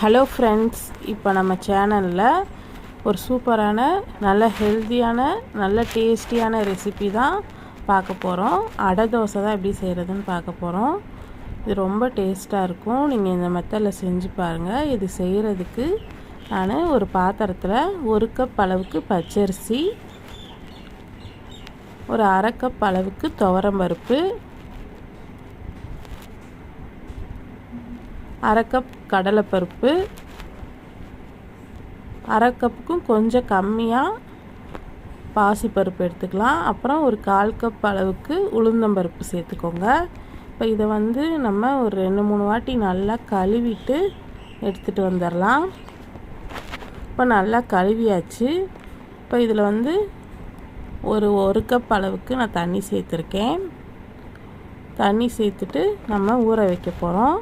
Hello friends இப்போ நம்ம சேனலில் ஒரு சூப்பரான நல்ல ஹெல்த்தியான நல்ல டேஸ்டியான ரெசிபி தான் பார்க்க போகிறோம் அடை தோசை தான் எப்படி செய்கிறதுன்னு பார்க்க போகிறோம் இது ரொம்ப டேஸ்ட்டாக இருக்கும். நீங்கள் இந்த மெத்தடில் செஞ்சு பாருங்கள் இது செய்கிறதுக்கு நான் ஒரு பாத்திரத்தில் ஒரு கப் அளவுக்கு பச்சரிசி ஒரு அரை கப் அளவுக்கு துவரம்பருப்பு அரை கப் கடலைப்பருப்பு அரை கப்புக்கும் கொஞ்சம் கம்மியாக பாசிப்பருப்பு எடுத்துக்கலாம். அப்புறம் ஒரு கால் கப் அளவுக்கு உளுந்தம்பருப்பு சேர்த்துக்கோங்க. இப்போ இதை வந்து நம்ம ஒரு ரெண்டு மூணு வாட்டி நல்லா கழுவிட்டு எடுத்துகிட்டு வந்துடலாம். இப்போ நல்லா கழுவியாச்சு. இப்போ இதில் வந்து ஒரு ஒரு கப் அளவுக்கு நான் தண்ணி சேர்த்துருக்கேன். தண்ணி சேர்த்துட்டு நம்ம ஊற வைக்க போகிறோம்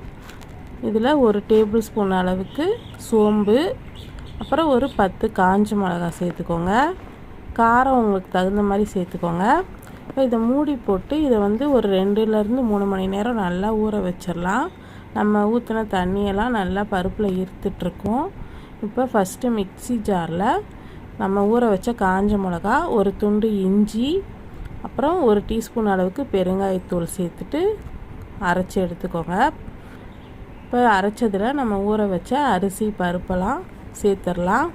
இதில் ஒரு டேபிள் ஸ்பூன் அளவுக்கு சோம்பு அப்புறம் ஒரு பத்து காஞ்ச மிளகா சேர்த்துக்கோங்க. காரம் உங்களுக்கு தகுந்த மாதிரி சேர்த்துக்கோங்க. இப்போ இதை மூடி போட்டு இதை வந்து ஒரு ரெண்டுலேருந்து மூணு மணி நேரம் நல்லா ஊற வச்சிடலாம். நம்ம ஊற்றின தண்ணியெல்லாம் நல்லா பருப்பில் இருத்துட்ருக்கோம். இப்போ ஃபஸ்ட்டு மிக்சி ஜாரில் நம்ம ஊற வச்ச காஞ்ச மிளகா ஒரு துண்டு இஞ்சி அப்புறம் ஒரு டீஸ்பூன் அளவுக்கு பெருங்காயத்தூள் சேர்த்துட்டு அரைச்சி எடுத்துக்கோங்க. இப்போ அரைச்சதில் நம்ம ஊற வச்ச அரிசி பருப்பெல்லாம் சேர்த்துடலாம்.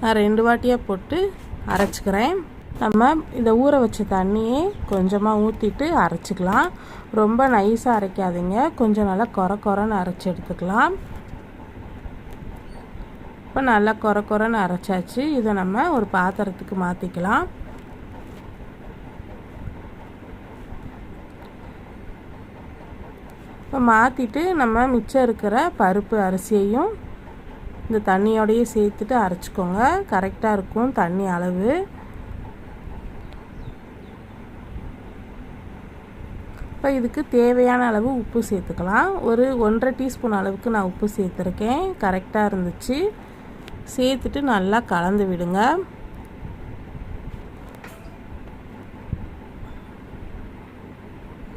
நான் ரெண்டு வாட்டியாக போட்டு அரைச்சிக்கிறேன். நம்ம இந்த ஊற வச்ச தண்ணியே கொஞ்சமாக ஊற்றிட்டு அரைச்சிக்கலாம். ரொம்ப நைஸாக அரைக்காதீங்க. கொஞ்சம் நல்லா குறை குறைன்னு அரைச்சி எடுத்துக்கலாம். இப்போ நல்லா குறை குறைன்னு அரைச்சாச்சு. இதை நம்ம ஒரு பாத்திரத்துக்கு மாற்றிக்கலாம் இப்போ மாற்றிட்டு நம்ம மிச்சம் இருக்கிற பருப்பு அரிசியையும் இந்த தண்ணியோடையே சேர்த்துட்டு அரைச்சிக்கோங்க. கரெக்டாக இருக்கும் தண்ணி அளவு. இப்போ இதுக்கு தேவையான அளவு உப்பு சேர்த்துக்கலாம். ஒரு ஒன்றரை டீஸ்பூன் அளவுக்கு நான் உப்பு சேர்த்துருக்கேன். கரெக்டாக இருந்துச்சு. சேர்த்துட்டு நல்லா கலந்து விடுங்க.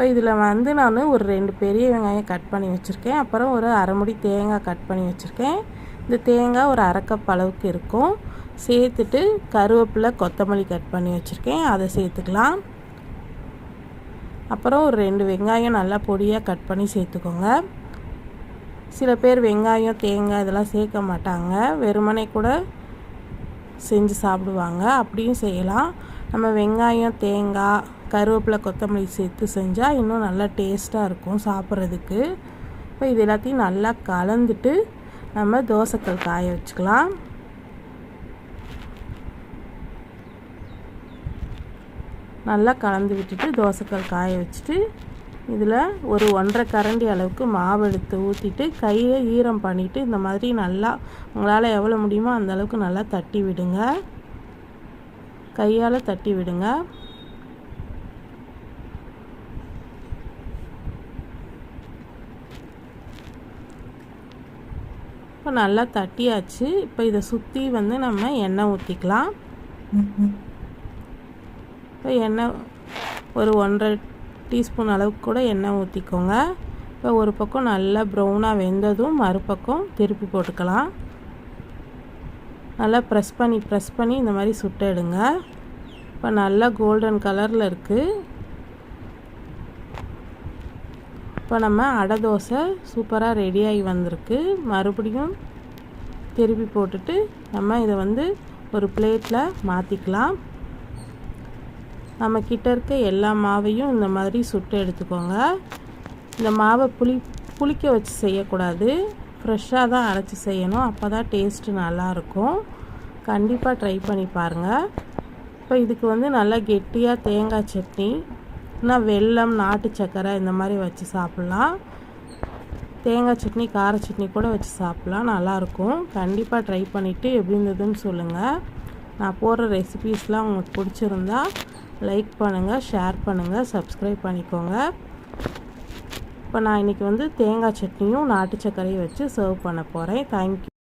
இப்போ இதில் வந்து நான் ஒரு ரெண்டு பெரிய வெங்காயம் கட் பண்ணி வச்சுருக்கேன். அப்புறம் ஒரு அரை முடி தேங்காய் கட் பண்ணி வச்சுருக்கேன். இந்த தேங்காய் ஒரு அரைக்கப் அளவுக்கு இருக்கும். சேர்த்துட்டு கருவேப்பிலை கொத்தமல்லி கட் பண்ணி வச்சுருக்கேன். அதை சேர்த்துக்கலாம். அப்புறம் ஒரு ரெண்டு வெங்காயம் நல்லா பொடியாக கட் பண்ணி சேர்த்துக்கோங்க. சில பேர் வெங்காயம் தேங்காய் இதெல்லாம் சேர்க்க மாட்டாங்க. வெறுமனே கூட செஞ்சு சாப்பிடுவாங்க. அப்படியும் செய்யலாம். நம்ம வெங்காயம் தேங்காய் கருவேப்பிலை கொத்தமல்லி சேர்த்து செஞ்சால் இன்னும் நல்லா டேஸ்ட்டாக இருக்கும் சாப்பிட்றதுக்கு. இப்போ இது எல்லாத்தையும் நல்லா கலந்துட்டு நம்ம தோசைக்கல் காய வச்சுக்கலாம். நல்லா கலந்து விட்டுட்டு தோசைக்கல் காய வச்சுட்டு இதில் ஒரு ஒன்றரை கரண்டி அளவுக்கு மாவு எடுத்து ஊற்றிட்டு கையை ஈரம் பண்ணிவிட்டு இந்த மாதிரி நல்லா உங்களால் எவ்வளோ முடியுமோ அந்த அளவுக்கு நல்லா தட்டி விடுங்க. கையால் தட்டி விடுங்க. இப்போ நல்லா தட்டியாச்சு. இப்போ இதை சுற்றி வந்து நம்ம எண்ணெய் ஊற்றிக்கலாம் இப்போ எண்ணெய் ஒரு ஒன்றரை டீஸ்பூன் அளவுக்கு கூட எண்ணெய் ஊற்றிக்கோங்க இப்போ ஒரு பக்கம் நல்லா ப்ரௌனாக வெந்ததும் மறுபக்கம் திருப்பி போட்டுக்கலாம். நல்லா ப்ரெஸ் பண்ணி ப்ரெஸ் பண்ணி இந்த மாதிரி சுட்டு எடுங்க. இப்போ நல்லா கோல்டன் கலரில் இருக்குது இப்போ நம்ம அடை தோசை சூப்பராக ரெடியாகி வந்திருக்கு. மறுபடியும் திருப்பி போட்டுட்டு நம்ம இதை வந்து ஒரு பிளேட்டில் மாற்றிக்கலாம் நம்ம கிட்ட இருக்க எல்லா மாவையும் இந்த மாதிரி சுட்டு எடுத்துக்கோங்க. இந்த மாவை புளி புளிக்க வச்சு செய்யக்கூடாது. ஃப்ரெஷ்ஷாக தான் அரைச்சி செய்யணும். அப்போ தான் டேஸ்ட்டு நல்லாயிருக்கும். கண்டிப்பாக ட்ரை பண்ணி பாருங்கள் இப்போ இதுக்கு வந்து நல்லா கெட்டியாக தேங்காய் சட்னி இல்லைனா வெல்லம் நாட்டு சக்கரை இந்த மாதிரி வச்சு சாப்பிட்லாம். தேங்காய் சட்னி கார சட்னி கூட வச்சு சாப்பிட்லாம். நல்லாயிருக்கும். கண்டிப்பாக ட்ரை பண்ணிவிட்டு எப்படி இருந்ததுன்னு சொல்லுங்கள் நான் போடுற ரெசிபீஸ்லாம் உங்களுக்கு பிடிச்சிருந்தா லைக் பண்ணுங்கள் ஷேர் பண்ணுங்கள் சப்ஸ்கிரைப் பண்ணிக்கோங்க. இப்போ நான் இன்றைக்கி வந்து தேங்காய் சட்னியும் நாட்டு சர்க்கரையும் வச்சு சர்வ் பண்ண போகிறேன் தேங்க்யூ